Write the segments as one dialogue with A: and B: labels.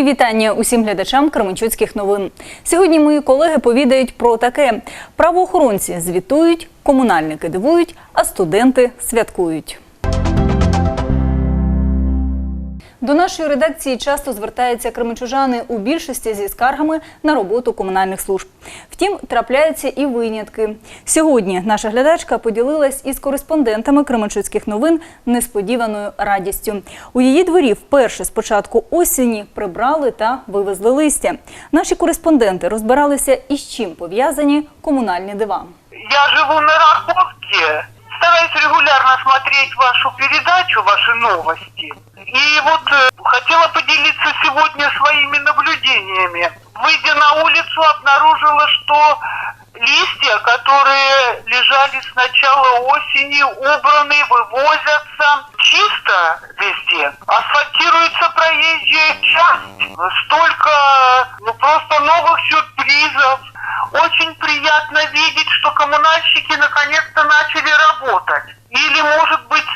A: Мої вітання усім глядачам Кременчуцьких новин. Сьогодні мої колеги повідають про таке: правоохоронці звітують, комунальники дивують, а студенти святкують. До нашої редакції часто звертаються кременчужани у більшості зі скаргами на роботу комунальних служб. Втім, трапляються і винятки. Сьогодні наша глядачка поділилась із кореспондентами Кременчуцьких новин несподіваною радістю. У її дворі вперше з початку осені прибрали та вивезли листя. Наші кореспонденти розбиралися із чим пов'язані комунальні дива.
B: Я живу на Раховке, стараюсь регулярно смотреть вашу передачу, ваши новости. И вот э, хотела поделиться сегодня своими наблюдениями. Выйдя на улицу, обнаружила, что листья, которые лежали с начала осени, убраны, вывозятся чисто везде. Асфальтируется проезжая часть. Столько, ну просто новых сюрпризов. Очень приятно видеть, что коммунальщики наконец-то начали работать. Или, может быть,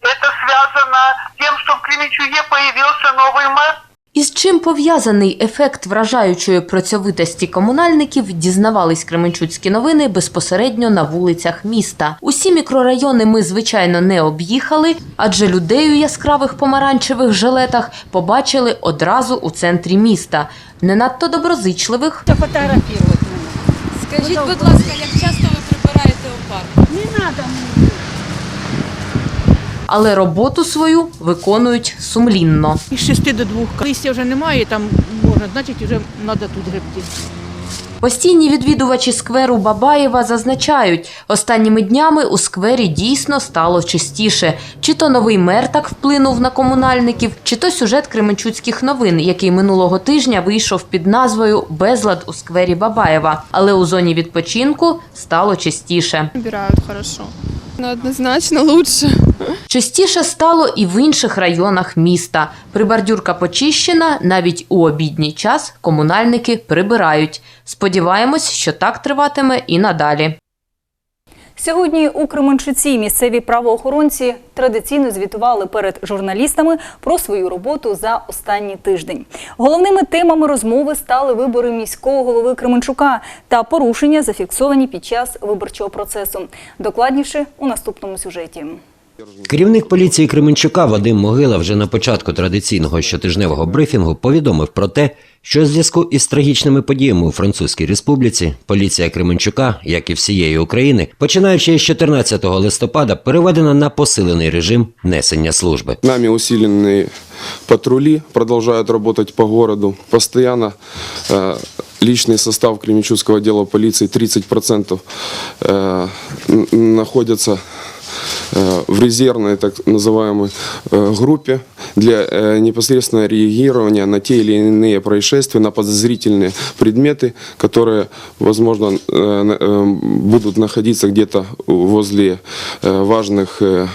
B: это связано с тем, что в Кременчуге появился новый мэр?
C: Із чим пов'язаний ефект вражаючої працьовитості комунальників, дізнавались Кременчуцькі новини безпосередньо на вулицях міста. Усі мікрорайони ми, звичайно, не об'їхали, адже людей у яскравих помаранчевих жилетах побачили одразу у центрі міста. Не надто доброзичливих,
D: фотографировать мене.
E: Скажіть, будь ласка, як часто ви прибираєте у парку?
D: Не треба мені.
C: але роботу свою виконують сумлінно.
D: Із шести до двох Листя вже немає, там можна, значить вже треба тут гребти.
C: Постійні відвідувачі скверу Бабаєва зазначають, останніми днями у сквері дійсно стало чистіше. Чи то новий мер так вплинув на комунальників, чи то сюжет Кременчуцьких новин, який минулого тижня вийшов під назвою Безлад у сквері Бабаєва. Але у зоні відпочинку стало чистіше.
E: Убирают хорошо. Однозначно лучше.
C: Частіше стало і в інших районах міста. Прибордюрка почищена, навіть у обідній час комунальники прибирають. Сподіваємось, що так триватиме і надалі.
A: Сьогодні у Кременчуці місцеві правоохоронці традиційно звітували перед журналістами про свою роботу за останній тиждень. Головними темами розмови стали вибори міського голови Кременчука та порушення, зафіксовані під час виборчого процесу. Докладніше у наступному сюжеті.
F: Керівник поліції Кременчука Вадим Могила вже на початку традиційного щотижневого брифінгу повідомив про те, що у зв'язку із трагічними подіями у Французькій Республіці поліція Кременчука, як і всієї України, починаючи з 14 листопада, переведена на посилений режим несення служби.
G: Нами усиленные патрули продолжают работать по городу. Постоянно э, личный состав Кременчугского отдела полиции 30% э, н- находятся э, в резервной так называемой э, группе для э, непосредственного реагирования на те или иные происшествия, на подозрительные предметы, которые, возможно, э, на- э, будут находиться где-то возле э, важных э,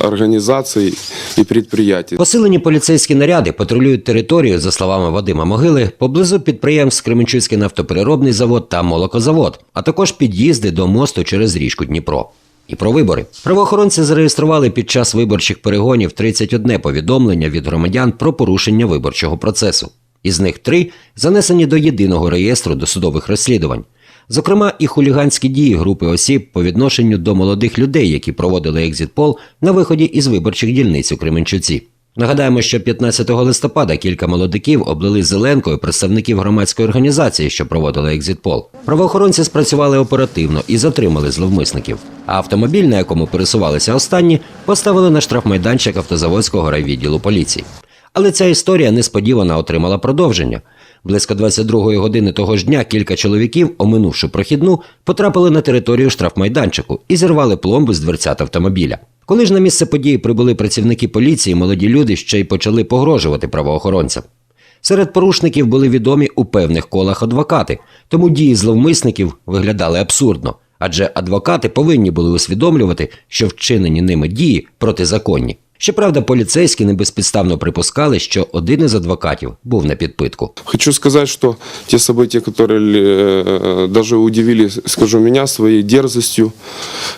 G: организаций и предприятий.
F: Посилені поліцейські наряди патрулюють територію, за словами Вадима Могили, поблизу підприємств Кременчуцький нафтопереробний завод та молокозавод, а також під'їзди до мосту через річку Дніпро. І про вибори правоохоронці зареєстрували під час виборчих перегонів 31 повідомлення від громадян про порушення виборчого процесу. Із них три занесені до єдиного реєстру досудових розслідувань. Зокрема, і хуліганські дії групи осіб по відношенню до молодих людей, які проводили екзітпол на виході із виборчих дільниць у Кременчуці. Нагадаємо, що 15 листопада кілька молодиків облили зеленкою представників громадської організації, що проводили екзитпол. Правоохоронці спрацювали оперативно і затримали зловмисників. А автомобіль, на якому пересувалися останні, поставили на штрафмайданчик автозаводського райвідділу поліції. Але ця історія несподівано отримала продовження. Близько 22-ї години того ж дня кілька чоловіків, оминувши прохідну, потрапили на територію штрафмайданчику і зірвали пломби з дверцят автомобіля. Коли ж на місце події прибули працівники поліції, молоді люди ще й почали погрожувати правоохоронцям. Серед порушників були відомі у певних колах адвокати, тому дії зловмисників виглядали абсурдно, адже адвокати повинні були усвідомлювати, що вчинені ними дії протизаконні. Щоправда, поліцейські небезпідставно припускали, що один із адвокатів був на підпитку.
G: Хочу сказать, что те события, которые э, даже удивили, скажу, меня своей дерзостью,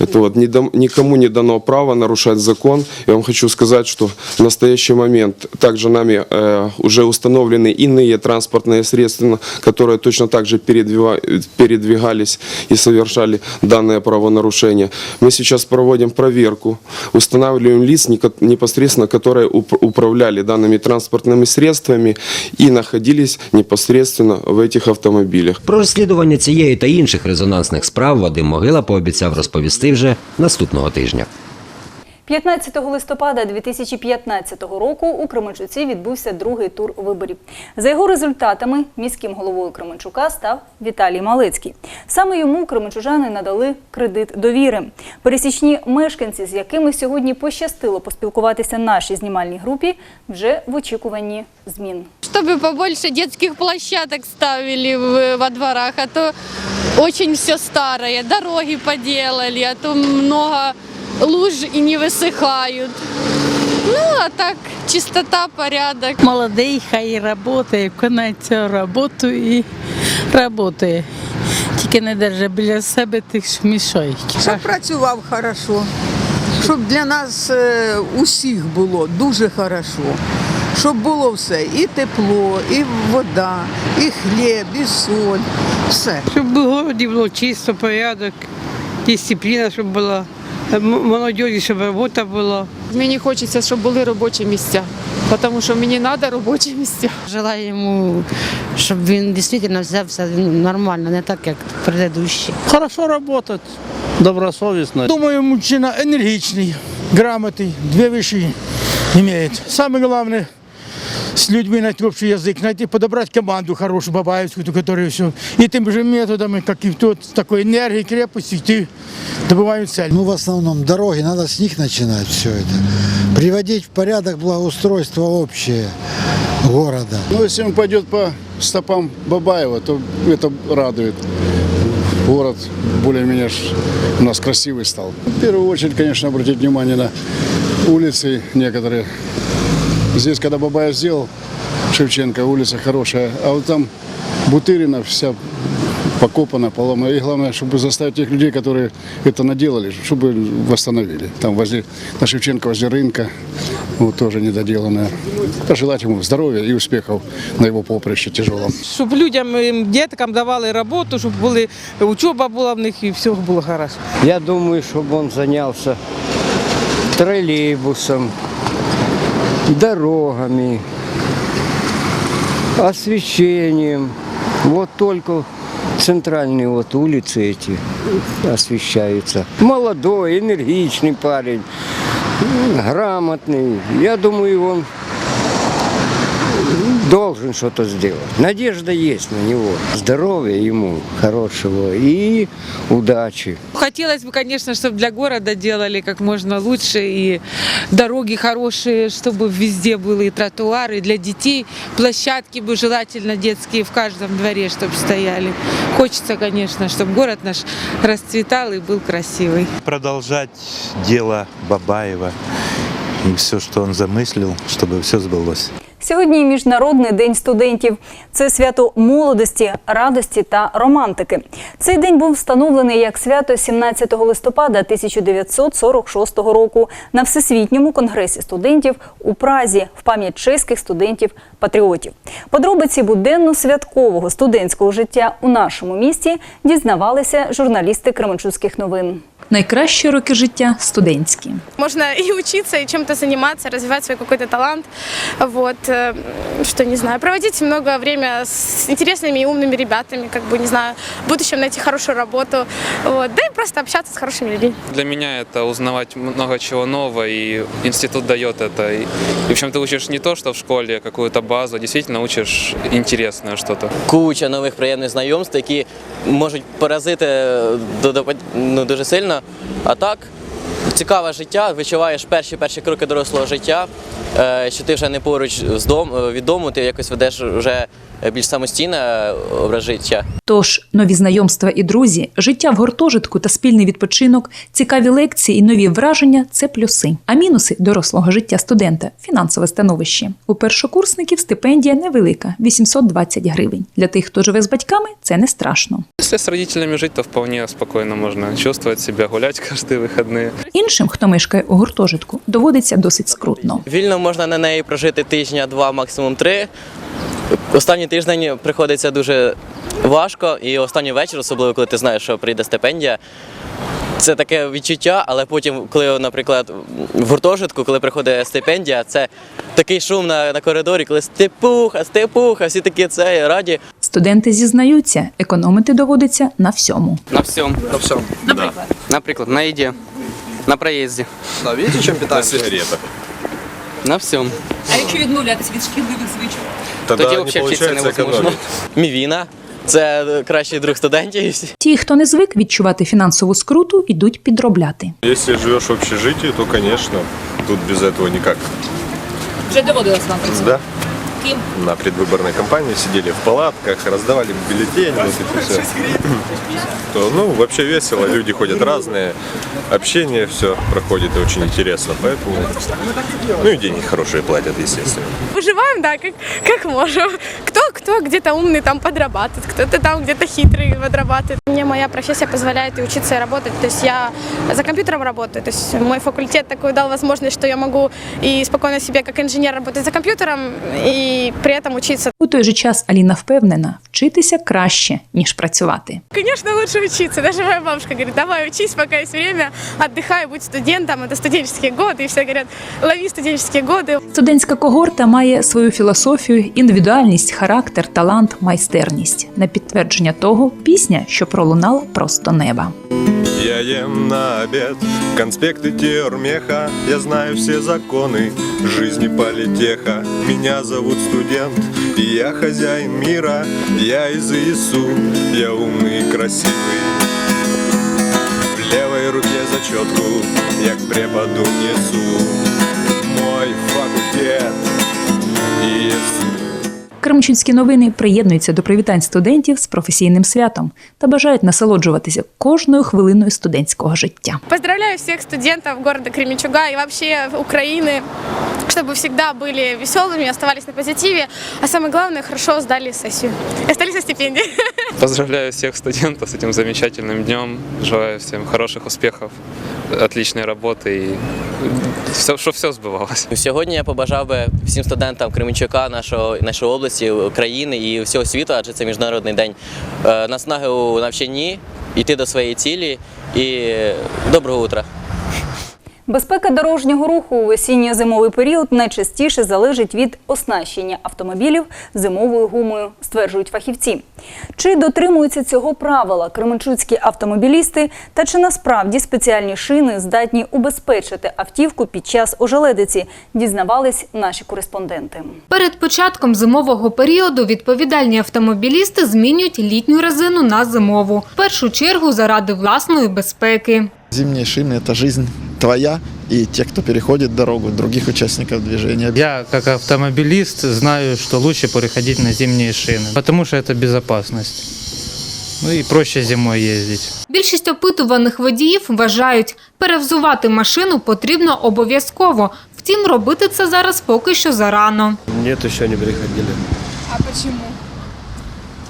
G: это вот не дам- никому не дано право нарушать закон. Я вам хочу сказать, что в настоящий момент также нами э, уже установлены иные транспортные средства, которые точно так же передвива- передвигались и совершали данное правонарушение. Мы сейчас проводим проверку, устанавливаем лиц, неко- непосредственно, которые уп- управляли данными транспортными средствами и находились непосредственно в этих автомобилях.
F: Про розслідування цієї та інших резонансних справ Вадим Могила пообіцяв розповісти вже наступного тижня.
A: 15 листопада 2015 року у Кременчуці відбувся другий тур виборів. За його результатами міським головою Кременчука став Віталій Малецький. Саме йому кременчужани надали кредит довіри. Пересічні мешканці, з якими сьогодні пощастило поспілкуватися нашій знімальній групі, вже в очікуванні змін.
E: Чтобы побольше детских площадок ставили во дворах, а то очень все старое, дороги поделали, а то много луж и не высыхают. Ну, а так, чистота, порядок.
H: Молодий, хай працює, виконає цю роботу і працює. Тільки не держи біля себе тих, що мішають.
I: Щоб працював хорошо, щоб для нас е, усіх було дуже хорошо. Щоб було все, і тепло, і вода, і хліб, і соль, все.
H: Щоб в городі було чисто, порядок, дисципліна, щоб була, м- молодіжі, щоб робота була.
J: Мені хочеться, щоб були робочі місця, тому що мені треба робочі місця.
K: Желаю йому, щоб він дійсно взявся нормально, не так, як предыдущий.
L: Хорошо работать, добросовестно. Думаю, мужчина энергичный, грамотный, две вещи имеет. Самое главное, С людьми найти общий язык, найти, подобрать команду хорошую, бабаевскую, которая все. И тем же методами, как и тот, с такой энергией, крепостью, идти добывают цель.
M: Ну, в основном дороги, надо с них начинать все это. Приводить в порядок благоустройство общее города.
L: Ну, если он пойдет по стопам Бабаева, то это радует. Город более-менее у нас красивый стал. В первую очередь, конечно, обратить внимание на улицы некоторые. Здесь, когда Бабаев сделал, Шевченко, улица хорошая, а вот там Бутырина вся покопана, поломана. И главное, чтобы заставить тех людей, которые это наделали, чтобы восстановили. Там возле, на Шевченко возле рынка, вот тоже недоделанное. Пожелать ему здоровья и успехов на его поприще тяжелом.
H: Щоб людям, ем, діткам давали роботу, щоб були, учоба була в них і все було хорошо.
L: Я думаю, чтобы он занялся троллейбусом, дорогами, освещением. Вот только центральные вот улицы эти освещаются. Молодой, энергичный парень, грамотный. Я думаю, он должен что-то сделать. Надежда есть на него. Здоровья ему хорошего и удачи.
J: Хотелось бы, конечно, чтобы для города делали как можно лучше, и дороги хорошие, чтобы везде были и тротуары для детей, площадки бы желательно детские в каждом дворе, чтобы стояли. Хочется, конечно, чтобы город наш расцветал и был красивый.
L: Продолжать дело Бабаева и все, что он замыслил, чтобы все сбылось.
A: Сьогодні Міжнародний день студентів. Це свято молодості, радості та романтики. Цей день був встановлений як свято 17 листопада 1946 року на Всесвітньому конгресі студентів у Празі в пам'ять чеських студентів-патріотів. Подробиці буденно-святкового студентського життя у нашому місті дізнавалися журналісти Кременчуцьких новин.
N: Найкращі роки життя студентські.
E: Можно и учиться, и чем-то заниматься, развивать свой какой-то талант. Вот, что не знаю, проводить много время с интересными и умными ребятами, как бы, не знаю, в будущем найти хорошую работу. Вот, да и просто общаться с хорошими людьми.
J: Для меня это узнавать много чего нового, и институт дает это. И, в общем, ты учишь не то, что в школе, какую-то базу, а действительно учишь интересное что-то.
K: Куча нових приємних знайомств, які можуть поразити додо- ну, дуже сильно. А так, цікаве життя, відчуваєш перші перші кроки дорослого життя, е, що ти вже не поруч з дому від дому, ти якось ведеш вже е, більш самостійне е, образ життя.
N: Тож нові знайомства і друзі, життя в гуртожитку та спільний відпочинок, цікаві лекції і нові враження це плюси. А мінуси дорослого життя студента фінансове становище. У першокурсників стипендія невелика 820 гривень. Для тих, хто живе з батьками, це не страшно.
O: Если с родителями жить, то вполне спокойно можно чувствовать себя, гулять каждые выходные.
N: Іншим, хто мешкає у гуртожитку, доводиться досить скрутно.
K: Вільно можна на неї прожити тижня, два, максимум три. Останній тиждень приходиться дуже важко, і останній вечір, особливо коли ти знаєш, що прийде стипендія. Це таке відчуття, але потім, коли, наприклад, в гуртожитку, коли приходить стипендія, це такий шум на, на коридорі, коли степуха, степуха, всі такі це раді.
N: Студенти зізнаються, економити доводиться на всьому.
O: На всем. На всем. Например? Например, на еде, на проезде.
P: Да, видите, чем питаемся? На сигаретах.
O: На всем.
N: А якщо відмовлятися від шкідливих звичок?
O: Тоді
P: Тогда не
O: взагалі вчитися
P: не
O: невозможно.
K: Мівіна це кращий друг студентів.
N: Ті, хто не звик відчувати фінансову скруту, йдуть підробляти.
P: Якщо живеш в общежитті, то, звісно, тут без этого ніяк.
N: Вже доводилось вам
P: Да? На предвыборной кампании сидели в палатках, раздавали бюллетени, вот это все. То, ну, вообще весело, люди ходят разные, общение все проходит и очень интересно, поэтому, ну и деньги хорошие платят, естественно.
E: Выживаем, да, как, как можем. Кто, кто где-то умный там подрабатывает, кто-то там где-то хитрый подрабатывает. Мне моя профессия позволяет и учиться и работать. То есть я за компьютером работаю. То есть мой факультет такой дал возможность, что я могу и спокойно себе как инженер работать за компьютером и при этом учиться.
N: У той же час Аліна впевнена, вчитися краще, ніж працювати.
E: Конечно, лучше учиться. Даже моя бабушка говорит, давай учись, пока есть время, отдыхай, будь студентом. Это студенческие годы. И все говорят, лови студенческие годы.
N: Студентська когорта має свою філософію, індивідуальність, характер, талант, майстерність. На підтвердження того пісня, що пролунала просто неба.
P: Я ем на обед конспекты термеха Я знаю все законы жизни политеха Меня зовут студент, и я хозяин мира Я из ИСУ, я умный и красивый В левой руке зачетку я к преподу несу Мой факультет ИСУ
N: Кременчуцькі новини приєднуються до привітань студентів з професійним святом та бажають насолоджуватися кожною хвилиною студентського життя.
E: Поздравляю всех студентов города Кременчуга и вообще Украины, чтобы всегда были веселыми, оставались на позитиве, а самое главное, хорошо сдали сессию. И остались на стипендии.
O: Поздравляю всех студентов с этим замечательным днем. Желаю всем хороших успехов, отличной работы и все, чтобы все сбывалось.
K: Сьогодні я побажав би всім студентам Кременчука, нашого, нашої області, України і всього світу, адже це міжнародний день е, наснаги у навчанні, йти до своєї цілі і доброго утра.
A: Безпека дорожнього руху у осінньо-зимовий період найчастіше залежить від оснащення автомобілів зимовою гумою, стверджують фахівці. Чи дотримуються цього правила кременчуцькі автомобілісти, та чи насправді спеціальні шини здатні убезпечити автівку під час ожеледиці, дізнавались наші кореспонденти.
Q: Перед початком зимового періоду відповідальні автомобілісти змінюють літню резину на зимову. В першу чергу заради власної безпеки.
R: Зимние шины – это жизнь твоя и тех, кто переходит дорогу, других участников движения.
S: Я, как автомобилист, знаю, что лучше переходить на зимние шины, потому что это безопасность. Ну и проще зимой ездить.
Q: Більшість опитуваних водіїв вважають, перевзувати машину потрібно обов'язково. Втім, робити це зараз поки що зарано.
T: Нет, еще не приходили.
E: А почему?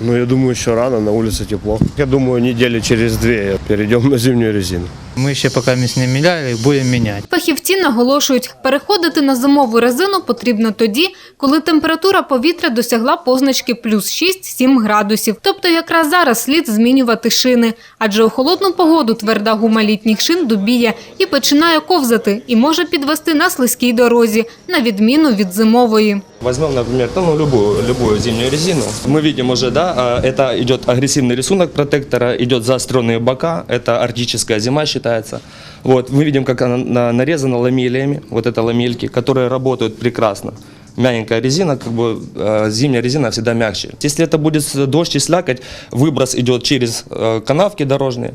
T: Ну, я думаю, еще рано, на улице тепло. Я думаю, недели через две перейдем на зимнюю резину.
S: Мы ще пока не меняли, будем менять.
Q: Фахівці наголошують, переходити на зимову резину потрібно тоді, коли температура повітря досягла позначки плюс 6-7 градусів. Тобто якраз зараз слід змінювати шини, адже у холодну погоду тверда гума літніх шин дубіє і починає ковзати, і може підвести на слизькій дорозі, на відміну від зимової.
U: Возьмем, например, ну, ну, любую, любую зимнюю резину. Мы видим уже, да, а, это идет агрессивный рисунок протектора, идет заостренные бока, это арктическая зима считается. Вот, мы видим, как она на- нарезана ламелиями, вот это ламельки, которые работают прекрасно. Мягенькая резина, как бы э, зимняя резина всегда мягче. Если это будет дождь и слякоть, выброс идет через э, канавки дорожные.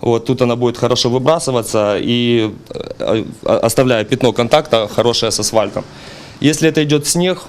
U: Вот, тут она будет хорошо выбрасываться и э, э, оставляя пятно контакта хорошее с асфальтом. Если это идет снег,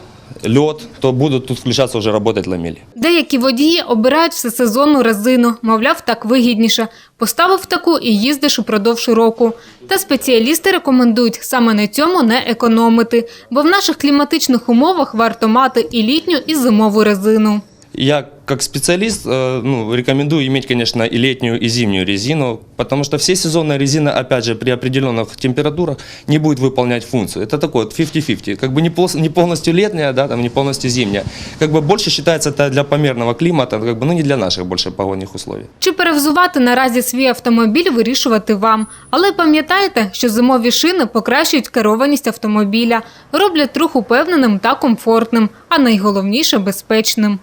U: лед, то будут тут включаться уже работать ламели.
Q: Деякі водії обирають всесезонну резину, мовляв, так вигідніше. Поставив таку і їздиш упродовж року. Та спеціалісти рекомендують саме на цьому не економити, бо в наших кліматичних умовах варто мати і літню, і зимову резину.
U: Я как специалист э, ну, рекомендую иметь, конечно, и летнюю, и зимнюю резину, потому что всесезонная резина, опять же, при определенных температурах не будет выполнять функцию. Это такой вот 50-50, как бы не, пол- не полностью летняя, да, там, не полностью зимняя. Как бы больше считается это для померного климата, как бы, ну не для наших больше погодных условий.
Q: Чи перевзувати наразі свій автомобіль вирішувати вам. Але пам'ятайте, що зимові шини покращують керованість автомобіля, роблять рух упевненим та комфортним, а найголовніше безпечним.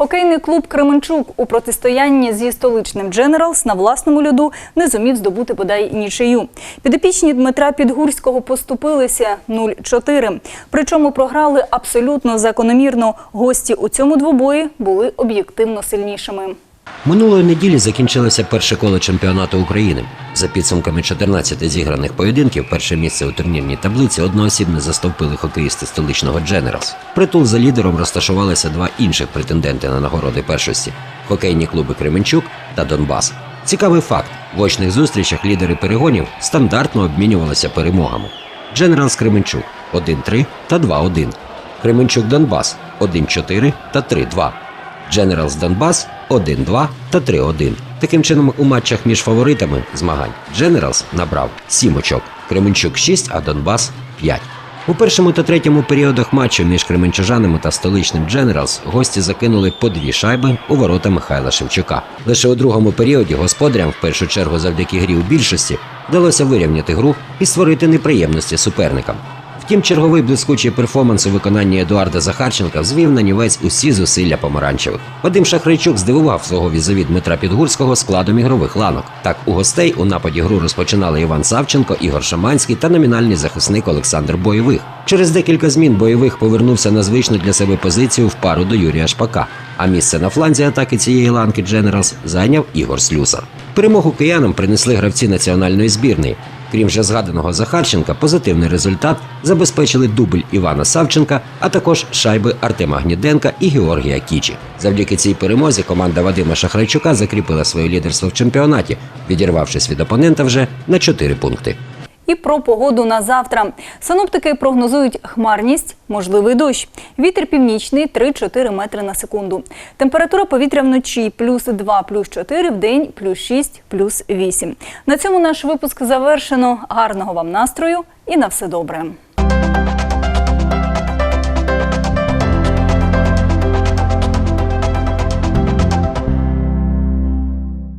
A: Хокейний клуб Кременчук у протистоянні зі столичним Дженералс на власному льоду не зумів здобути бодай нічию. Підопічні Дмитра Підгурського поступилися 0-4. Причому програли абсолютно закономірно. Гості у цьому двобої були об'єктивно сильнішими.
F: Минулої неділі закінчилося перше коло чемпіонату України. За підсумками 14 зіграних поєдинків, перше місце у турнірній таблиці одноосібно застовпили хокеїсти столичного Дженералс. Притул за лідером розташувалися два інших претенденти на нагороди першості хокейні клуби Кременчук та Донбас. Цікавий факт: в очних зустрічах лідери перегонів стандартно обмінювалися перемогами. Дженералс Кременчук 1-3 та 2-1. Кременчук Донбас 1-4 та 3-2. Дженералс Донбас 1-2 та 3-1. Таким чином, у матчах між фаворитами змагань Дженералс набрав 7 очок, Кременчук 6, а Донбас 5. У першому та третьому періодах матчу між кременчужанами та столичним Дженералс гості закинули по дві шайби у ворота Михайла Шевчука. Лише у другому періоді господарям, в першу чергу завдяки грі у більшості, вдалося вирівняти гру і створити неприємності суперникам. Втім, черговий блискучий перформанс у виконанні Едуарда Захарченка звів на нівець усі зусилля помаранчевих. Вадим Шахрайчук здивував свого візові Дмитра Підгурського складом ігрових ланок. Так, у гостей у нападі гру розпочинали Іван Савченко, Ігор Шаманський та номінальний захисник Олександр Бойових. Через декілька змін бойових повернувся на звичну для себе позицію в пару до Юрія Шпака. А місце на фланзі атаки цієї ланки Дженералс зайняв Ігор Слюсар. Перемогу киянам принесли гравці національної збірної. Крім вже згаданого Захарченка, позитивний результат забезпечили дубль Івана Савченка, а також шайби Артема Гніденка і Георгія Кічі. Завдяки цій перемозі команда Вадима Шахрайчука закріпила своє лідерство в чемпіонаті, відірвавшись від опонента вже на 4 пункти.
A: І про погоду на завтра. Синоптики прогнозують хмарність, можливий дощ. Вітер північний 3-4 метри на секунду. Температура повітря вночі плюс 2, плюс 4, в день плюс 6, плюс 8. На цьому наш випуск завершено. Гарного вам настрою і на все добре.